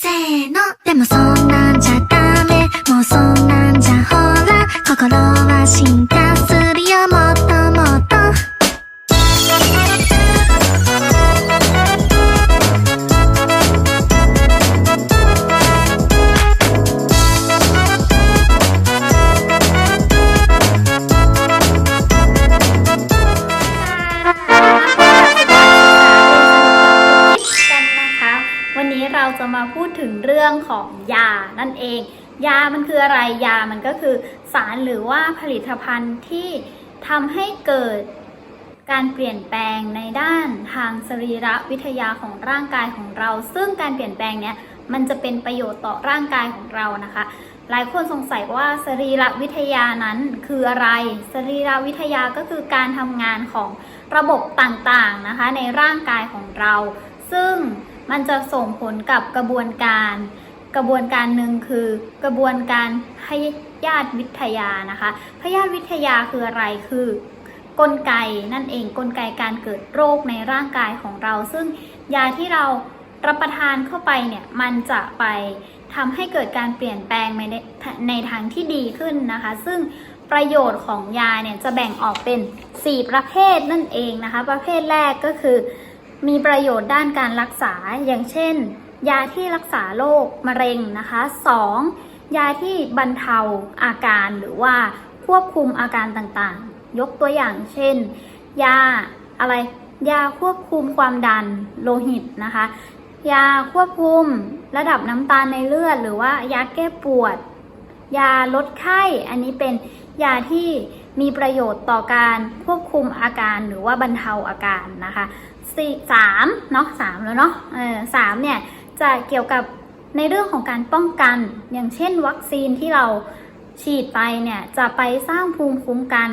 せーの。でもそんなんじゃダメ。もうそんなんじゃほら。心は進化する。 เราจะมาพูดถึงเรื่องของยานั่นเอง ยามันคืออะไรยามันก็คือสารหรือว่าผลิตภัณฑ์ที่ทำให้เกิดการเปลี่ยนแปลงในด้านทางสรีระวิทยาของร่างกายของเรา ซึ่งการเปลี่ยนแปลงเนี้ยมันจะเป็นประโยชน์ต่อร่างกายของเรานะคะ หลายคนสงสัยว่าสรีระวิทยานั้นคืออะไร สรีระวิทยาก็คือการทำงานของระบบต่างๆนะคะในร่างกายของเรา ซึ่ง มันจะส่งผลกับกระบวนการ กระบวนการหนึ่งคือกระบวนการพยาธิวิทยานะคะพยาธิวิทยาคืออะไรคือกลไกนั่นเองกลไกการเกิดโรคในร่างกายของเรา ซึ่งยาที่เรารับประทานเข้าไปเนี่ยมันจะไปทำให้เกิดการเปลี่ยนแปลงในในทางที่ดีขึ้นนะคะ ซึ่งประโยชน์ของยาเนี่ยจะแบ่งออกเป็น 4 ประเภทนั่นเองนะคะ ประเภทแรกก็คือ มีประโยชน์ด้านการรักษาอย่างเช่น ยาที่รักษาโรคมะเร็งนะคะ 2. ยาที่บรรเทาอาการหรือว่าควบคุมอาการต่างๆ ยกตัวอย่างเช่น ยาอะไร ยาควบคุมความดันโลหิตนะคะ ยาควบคุมระดับน้ำตาลในเลือด หรือว่ายาแก้ปวด ยาลดไข้ อันนี้เป็นยาที่มีประโยชน์ต่อการควบคุมอาการหรือว่าบรรเทาอาการนะคะ สี่สามเนาะสามแล้วเนาะเออสามเนี่ยจะเกี่ยวกับในเรื่องของการป้องกัน อย่างเช่น วัคซีนที่เราฉีดไปเนี่ยจะไปสร้างภูมิคุ้มกัน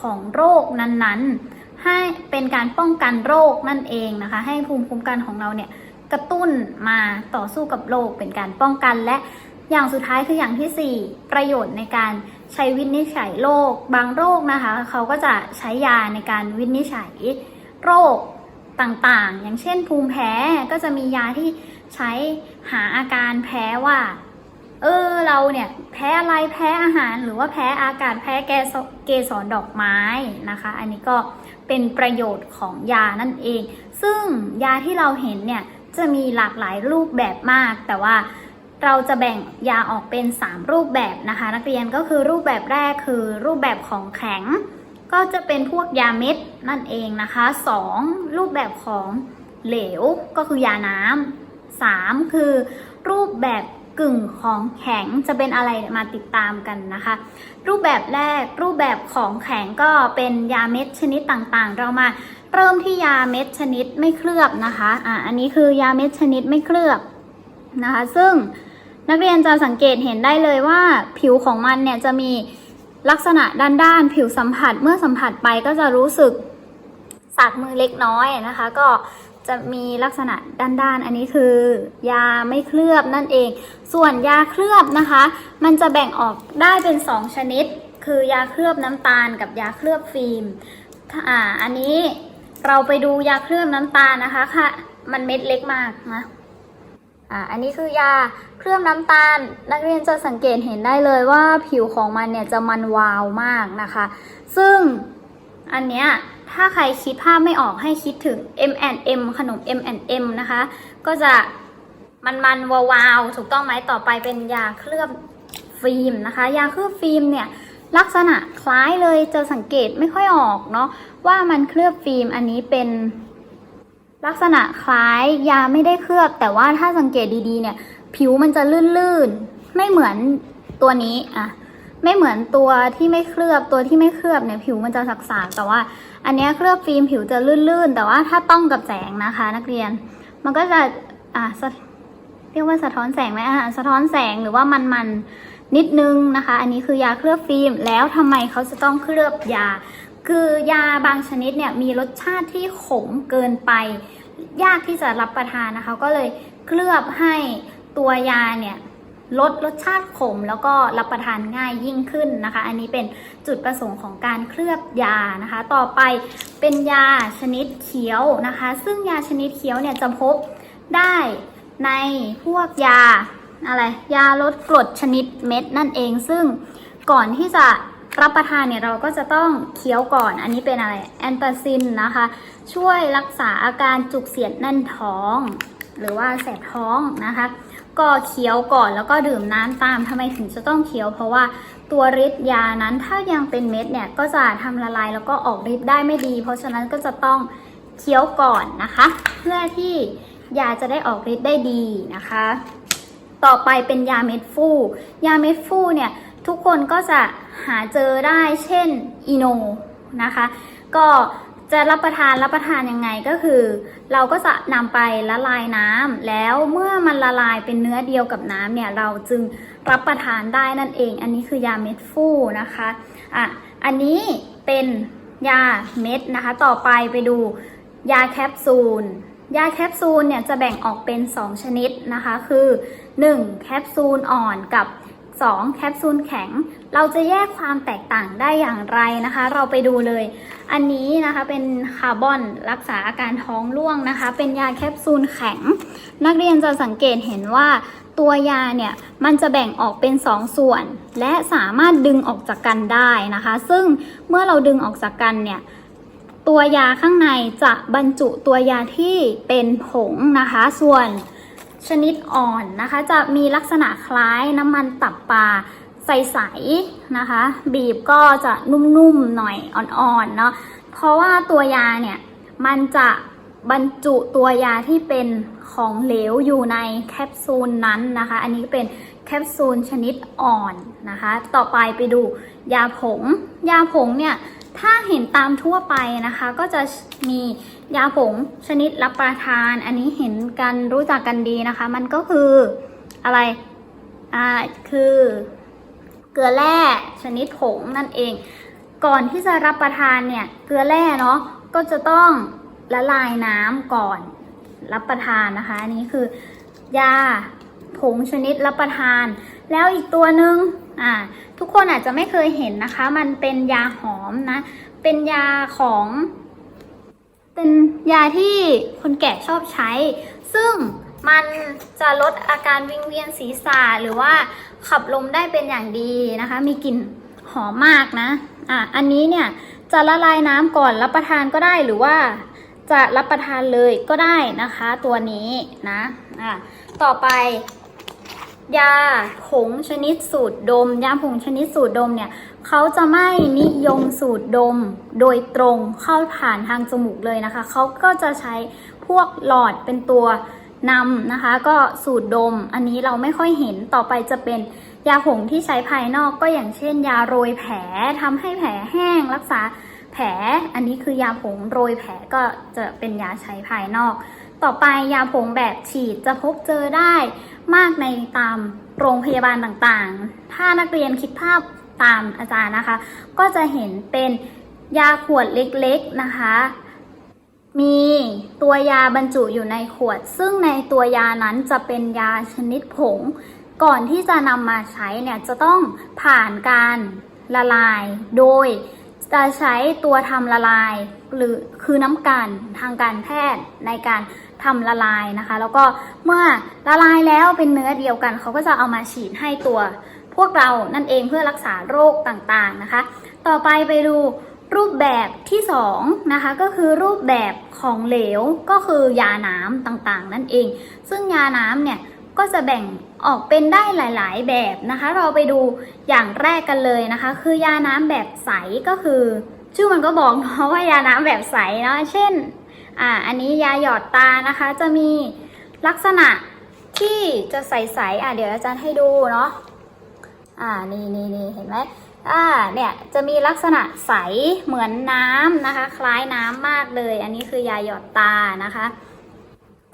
ของโรคนั้นๆ ให้เป็นการป้องกันโรคนั่นเองนะคะ ให้ภูมิคุ้มกันของเราเนี่ยกระตุ้นมาต่อสู้กับโรคเป็นการป้องกันและอย่างสุดท้ายคืออย่างที่สี่ประโยชน์ในการใช้วินิจฉัยโรคบางโรคนะคะ เขาก็จะใช้ยาในการวินิจฉัยโรค ต่างๆ อย่างเช่นภูมิแพ้ก็จะมียาที่ใช้หาอาการแพ้ว่า เออเราเนี่ยแพ้อะไรแพ้อาหารหรือว่าแพ้อากาศแพ้แกสเกสรดอกไม้นะคะ อันนี้ก็เป็นประโยชน์ของยานั่นเอง ซึ่งยาที่เราเห็นเนี่ยจะมีหลากหลายรูปแบบมาก แต่ว่าเราจะแบ่งยาออกเป็น 3 รูปแบบนะคะ นักเรียนก็คือรูปแบบแรกคือรูปแบบของแข็ง ก็จะเป็นพวกยาเม็ดนั่นเองนะคะ 2. รูปแบบของเหลวก็คือยาน้ำ 3. คือรูปแบบกึ่งของแข็งจะเป็นอะไรมาติดตามกันนะคะ รูปแบบแรกรูปแบบของแข็งก็เป็นยาเม็ดชนิดต่างๆ เรามาเริ่มที่ยาเม็ดชนิดไม่เคลือบนะคะอะอันนี้คือยาเม็ดชนิดไม่เคลือบนะคะ ซึ่งนักเรียนจะสังเกตเห็นได้เลยว่าผิวของมันเนี่ยจะมี ลักษณะด้านๆผิวสัมผัสเมื่อสัมผัสไปก็จะรู้สึกสักมือเล็กน้อยนะคะ ก็จะมีลักษณะด้านๆ อันนี้คือยาไม่เคลือบนั่นเอง ส่วนยาเคลือบนะคะ มันจะแบ่งออกได้เป็น 2 ชนิด คือยาเคลือบน้ำตาลกับยาเคลือบฟิล์มอ่าอันนี้เราไปดูยาเคลือบน้ำตาลนะคะค่ะ มันเม็ดเล็กมากนะ อ่าอันนี้คือยาเคลือบน้ำตาล นักเรียนจะสังเกตเห็นได้เลยว่าผิวของมันเนี่ยจะมันวาวมากนะคะ ซึ่งอันเนี้ยถ้าใครคิดภาพไม่ออกให้คิดถึง M&M ขนม M&M นะคะ ก็จะมันมันวาวๆถูกต้องไหมต่อไปเป็นยาเคลือบฟิล์มนะคะ ยาเคลือบฟิล์มเนี่ยลักษณะคล้ายเลยจะสังเกตไม่ค่อยออกเนาะว่ามันเคลือบฟิล์มอันนี้เป็น ลักษณะคล้ายยาไม่ได้เคลือบ แต่ว่าถ้าสังเกตดีๆ เนี่ย ผิวมันจะลื่นๆ ไม่เหมือนตัวนี้อะไม่เหมือนตัวที่ไม่เคลือบตัวที่ไม่เคลือบเนี่ยผิวมันจะสักๆแต่ว่า อันนี้เคลือบฟิล์มผิวจะลื่นๆ แต่ว่าถ้าต้องกับแสงนะคะ นักเรียน มันก็จะอะเรียกว่าสะท้อนแสงไหมอะสะท้อนแสงหรือว่ามันๆนิดนึงนะคะ อันนี้คือยาเคลือบฟิล์มแล้วทำไมเขาจะต้องเคลือบยา คือยาบางชนิดเนี่ยมีรสชาติที่ขมเกินไป ยากที่จะรับประทานนะคะ ก็เลยเคลือบให้ตัวยาเนี่ยลดรสชาติขมแล้วก็รับประทานง่ายยิ่งขึ้นนะคะ อันนี้เป็นจุดประสงค์ของการเคลือบยานะคะ ต่อไปเป็นยาชนิดเขียวนะคะ ซึ่งยาชนิดเขียวเนี่ยจะพบได้ในพวกยาอะไรยาลดกรดชนิดเม็ดนั่นเอง ซึ่งก่อนที่จะ รับประทานเนี่ยเราก็จะต้องเคี้ยวก่อน อันนี้เป็นอะไรแอนตาซินนะคะ ช่วยรักษาอาการจุกเสียดแน่นท้อง หรือว่าแสบท้องนะคะ ก็เคี้ยวก่อนแล้วก็ดื่มน้ำตามทำไมถึงจะต้องเคี้ยวเพราะว่าตัวฤทธิ์ยานั้นถ้ายังเป็นเม็ดเนี่ยก็จะทำละลายแล้วก็ออกฤทธิ์ได้ไม่ดี เพราะฉะนั้นก็จะต้องเคี้ยวก่อนนะคะ เพื่อที่ยาจะได้ออกฤทธิ์ได้ดีนะคะ ต่อไปเป็นยาเม็ดฟู ยาเม็ดฟูเนี่ยทุกคนก็จะ หาเจอได้เช่นอีโนนะคะ ก็จะรับประทานรับประทานยังไงก็คือ เราก็จะนำไปละลายน้ำแล้วเมื่อมันละลายเป็นเนื้อเดียวกับน้ำเนี่ยเราจึงรับประทานได้นั่นเอง อันนี้คือยาเม็ดฟูนะคะอะอันนี้เป็นยาเม็ดนะคะ ต่อไปไปดูยาแคปซูลยาแคปซูลเนี่ยจะแบ่งออกเป็น 2 ชนิดนะคะ คือ 1. แคปซูลอ่อนกับ 2. แคปซูลแข็ง เราจะแยกความแตกต่างได้อย่างไรนะคะ เราไปดูเลย อันนี้นะคะเป็นคาร์บอนรักษาอาการท้องร่วงนะคะ เป็นยาแคปซูลแข็ง นักเรียนจะสังเกตเห็นว่าตัวยาเนี่ยมันจะแบ่งออกเป็น 2ส่วน และสามารถดึงออกจากกันได้นะคะ ซึ่งเมื่อเราดึงออกจากกันเนี่ยตัวยาข้างในจะบรรจุตัวยาที่เป็นผงนะคะ ส่วน ชนิดอ่อนนะคะ จะมีลักษณะคล้ายน้ำมันตับปลาใสๆนะคะ บีบก็จะนุ่มๆหน่อยอ่อนๆเนาะเพราะว่าตัวยาเนี่ยมันจะบรรจุตัวยาที่เป็นของเหลวอยู่ในแคปซูลนั้นนะคะ อันนี้เป็นแคปซูลชนิดอ่อนนะคะ ต่อไปไปดูยาผง ยาผงเนี่ย ถ้าเห็นตามทั่วไปนะคะ ก็จะมียาผงชนิดรับประทาน อันนี้เห็นกันรู้จักกันดีนะคะ มันก็คืออะไร อ่า คือเกลือแร่ชนิดผงนั่นเอง ก่อนที่จะรับประทานเนี่ย เกลือแร่เนาะ ก็จะต้องละลายน้ำก่อนรับประทานนะคะ อันนี้คือยาผงชนิดรับประทาน แล้วอีกตัวหนึ่ง อ่าทุกคนอาจจะไม่เคยเห็นนะคะ มันเป็นยาหอมนะ เป็นยาของ เป็นยาที่คนแก่ชอบใช้ ซึ่งมันจะลดอาการวิงเวียนศีรษะหรือว่าขับลมได้เป็นอย่างดีนะคะ มีกลิ่นหอมมากนะ อะ อันนี้เนี่ยจะละลายน้ำก่อนรับประทานก็ได้หรือว่าจะรับประทานเลยก็ได้นะคะ ตัวนี้นะ อะ ต่อไป ยาผงชนิดสูตรดม ยาผงชนิดสูตรดมเนี่ยเขาจะไม่นิยมสูตรดมโดยตรงเข้าผ่านทางจมูกเลยนะคะ เขาก็จะใช้พวกหลอดเป็นตัวนำนะคะ ก็สูตรดม อันนี้เราไม่ค่อยเห็นต่อไปจะเป็นยาผงที่ใช้ภายนอกก็อย่างเช่น ยาโรยแผลทำให้แผลแห้งรักษาแผล อันนี้คือยาผงโรยแผลก็จะเป็นยาใช้ภายนอก ต่อไปยาผงแบบฉีดจะพบเจอได้ มากในตามโรงพยาบาลต่างๆ ถ้านักเรียนคิดภาพตามอาจารย์นะคะ ก็จะเห็นเป็นยาขวดเล็กๆนะคะ มีตัวยาบรรจุอยู่ในขวด ซึ่งในตัวยานั้นจะเป็นยาชนิดผง ก่อนที่จะนำมาใช้เนี่ยจะต้องผ่านการละลาย โดยจะใช้ตัวทำละลาย หรือคือน้ำกันทางการแพทย์ในการ ทำละลายนะคะ แล้วก็เมื่อละลายแล้วเป็นเนื้อเดียวกัน เขาก็จะเอามาฉีดให้ตัวพวกเรานั่นเองเพื่อรักษาโรคต่างๆนะคะ ต่อไปไปดูรูปแบบที่2นะคะก็คือรูปแบบของเหลวก็คือยาน้ำต่างๆ นั่นเอง ซึ่งยาน้ำเนี่ยก็จะแบ่งออกเป็นได้หลายๆ แบบนะคะ เราไปดูอย่างแรกกันเลยนะคะ คือยาน้ำแบบใสก็คือ ชื่อมันก็บอกเนาะว่ายาน้ำแบบใสเนาะเช่น อ่าอันนี้ยาหยอดตานะคะจะมีลักษณะที่จะใสๆอะเดี๋ยวอาจารย์ให้ดูเนาะอ่านี่นี่นี่เห็นไหมอ่าเนี่ยจะมีลักษณะใสเหมือนน้ำนะคะ คล้ายน้ำมากเลย อันนี้คือยาหยอดตานะคะ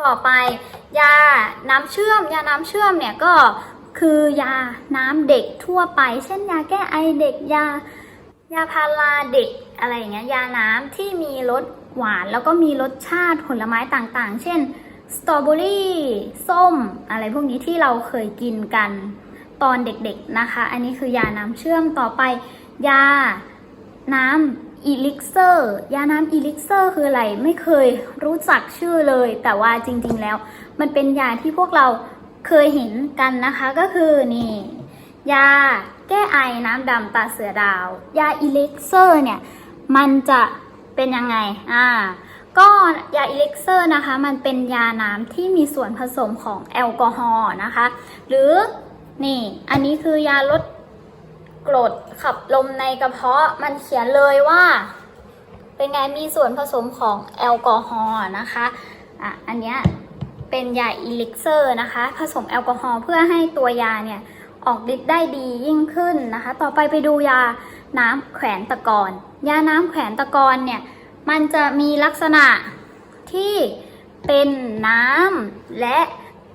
ต่อไปยาน้ำเชื่อมยาน้ำเชื่อมเนี่ยก็คือยาน้ำเด็กทั่วไป เช่นยาแก้ไอเด็กยายาพาราเด็กอะไรอย่างเงี้ยยาน้ำที่มีรส หวานแล้วก็มีรสชาติผลไม้ต่างๆ เช่นสตรอเบอรี่ส้ม อะไรพวกนี้ที่เราเคยกินกันตอนเด็กๆนะคะ อันนี้คือยาน้ำเชื่อมต่อไป ยาน้ำอีลิกเซอร์ ยาน้ำอีลิกเซอร์คืออะไรไม่เคยรู้จักชื่อเลย แต่ว่าจริงๆแล้ว มันเป็นยาที่พวกเราเคยเห็นกันนะคะก็คือนี่ยาแก้ไอน้ำดำตาเสือดาว ยาอิเล็กเซอร์เนี่ยมันจะ เป็นยังไง อ่า ก็ยาอิเล็กเซอร์นะคะ มันเป็นยาน้ำที่มีส่วนผสมของแอลกอฮอล์นะคะ หรือนี่ อันนี้คือยาลดกรดขับลมในกระเพาะ มันเขียนเลยว่า เป็นไง มีส่วนผสมของแอลกอฮอล์นะคะ อะ อันเนี้ยเป็นยาอิเล็กเซอร์นะคะ ผสมแอลกอฮอล์เพื่อให้ตัวยาเนี่ยออกฤทธิ์ได้ดียิ่งขึ้นนะคะ ต่อไปไปดูยาน้ำแขวนตะกอน ยาน้ำแขวนตะกอนเนี่ยมันจะมีลักษณะที่เป็นน้ำและ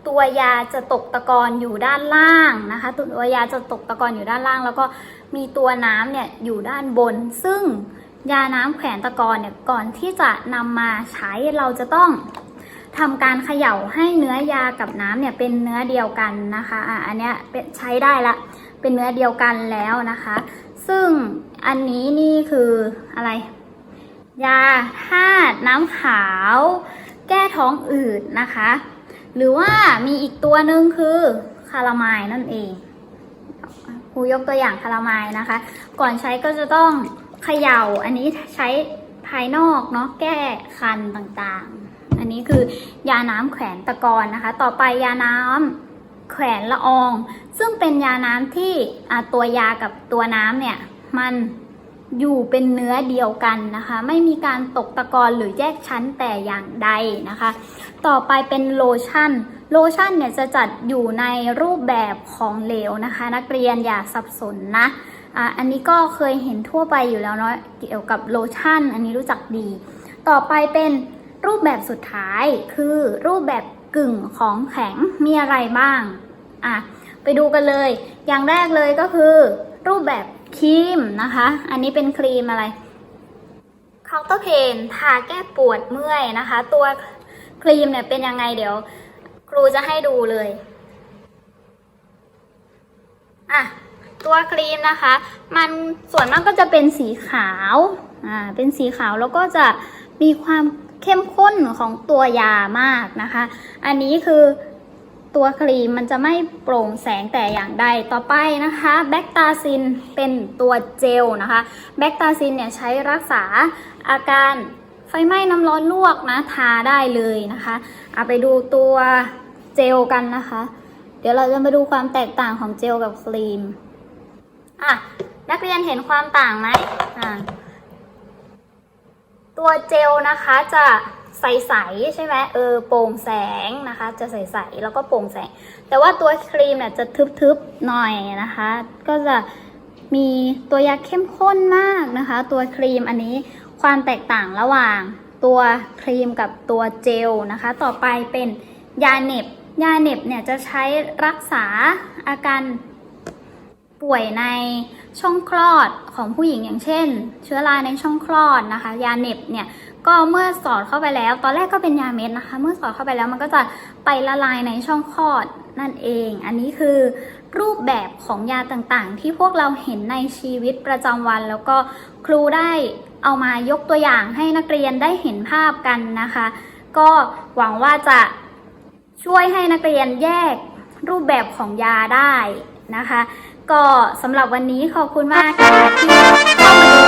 ตัวยาจะตกตะกอนอยู่ด้านล่างนะคะตัวยาจะตกตะกอนอยู่ด้านล่าง แล้วก็มีตัวน้ำเนี่ยอยู่ด้านบน ซึ่งยาน้ำแขวนตะกอนเนี่ยก่อนที่จะนำมาใช้เราจะต้องทำการเขย่าให้เนื้อยากับน้ำเนี่ยเป็นเนื้อเดียวกันนะคะอะอันเนี้ยใช้ได้ละเป็นเนื้อเดียวกันแล้วนะคะ ซึ่งอันนี้นี่คืออะไร ยาธาตุน้ำขาว แก้ท้องอืดนะคะ หรือว่ามีอีกตัวหนึ่งคือคาราไมายนั่นเองครูยกตัวอย่างคาราไมายนะคะ ก่อนใช้ก็จะต้องเขย่า อันนี้ใช้ภายนอกเนาะแก้คันต่างๆ อันนี้คือยาน้ำแขวนตะกอนนะคะ ต่อไปยาน้ำแขวนละออง ซึ่งเป็นยาน้ำที่ตัวยากับตัวน้ำเนี่ยมันอยู่เป็นเนื้อเดียวกันนะคะ ไม่มีการตกตะกอนหรือแยกชั้นแต่อย่างใดนะคะ ต่อไปเป็นโลชั่น โลชั่นเนี่ยจะจัดอยู่ในรูปแบบของเหลวนะคะ นักเรียนอย่าสับสนนะอะอันนี้ก็เคยเห็นทั่วไปอยู่แล้วเนาะเกี่ยวกับโลชั่น อันนี้รู้จักดี ต่อไปเป็นรูปแบบสุดท้ายคือรูปแบบกึ่งของแข็งมีอะไรบ้างอะ ไปดูกันเลย อย่างแรกเลยก็คือ รูปแบบครีมนะคะ อันนี้เป็นครีมอะไรคาน์เตอร์เพนทาแก้ปวดเมื่อยนะคะ ตัวครีมเนี่ยเป็นยังไงเดี๋ยว ครูจะให้ดูเลยอะตัวครีมนะคะ มันส่วนมากก็จะเป็นสีขาวอ่าเป็นสีขาวแล้วก็จะมีความเข้มข้นของตัวยามากนะคะ อันนี้คือ ตัวครีมมันจะไม่โปร่งแสงแต่อย่างใด ต่อไปนะคะแบคตาซินเป็นตัวเจลนะคะแบคตาซินเนี่ยใช้รักษาอาการไฟไหม้น้ำร้อนลวกนะทาได้เลยนะคะเอาไปดูตัวเจลกันนะคะ เดี๋ยวเราจะมาดูความแตกต่างของเจลกับครีมอะนักเรียนเห็นความต่างไหมอ่าตัวเจลนะคะจะ ใสๆใช่ไหมเออโปร่งแสงนะคะ จะใสๆแล้วก็โปร่งแสง แต่ว่าตัวครีมเนี่ยจะทึบๆหน่อยนะคะ ก็จะมีตัวยาเข้มข้นมากนะคะ ตัวครีมอันนี้ความแตกต่างระหว่างตัวครีมกับตัวเจลนะคะ ต่อไปเป็นยาเหน็บ ยาเหน็บเนี่ยจะใช้รักษาอาการป่วยในช่องคลอดของผู้หญิงอย่างเช่น เชื้อราในช่องคลอดนะคะ ยาเหน็บเนี่ย ก็เมื่อสอดเข้าไปแล้ว ตอนแรกก็เป็นยาเม็ดนะคะ เมื่อสอดเข้าไปแล้วมันก็จะไปละลายในช่องคลอดนั่นเอง อันนี้คือรูปแบบของยาต่างๆ ที่พวกเราเห็นในชีวิตประจำวัน แล้วก็ครูได้เอามายกตัวอย่างให้นักเรียนได้เห็นภาพกันนะคะ ก็หวังว่าจะช่วยให้นักเรียนแยกรูปแบบของยาได้นะคะ ก็สำหรับวันนี้ขอบคุณมากค่ะที่เข้ามาดู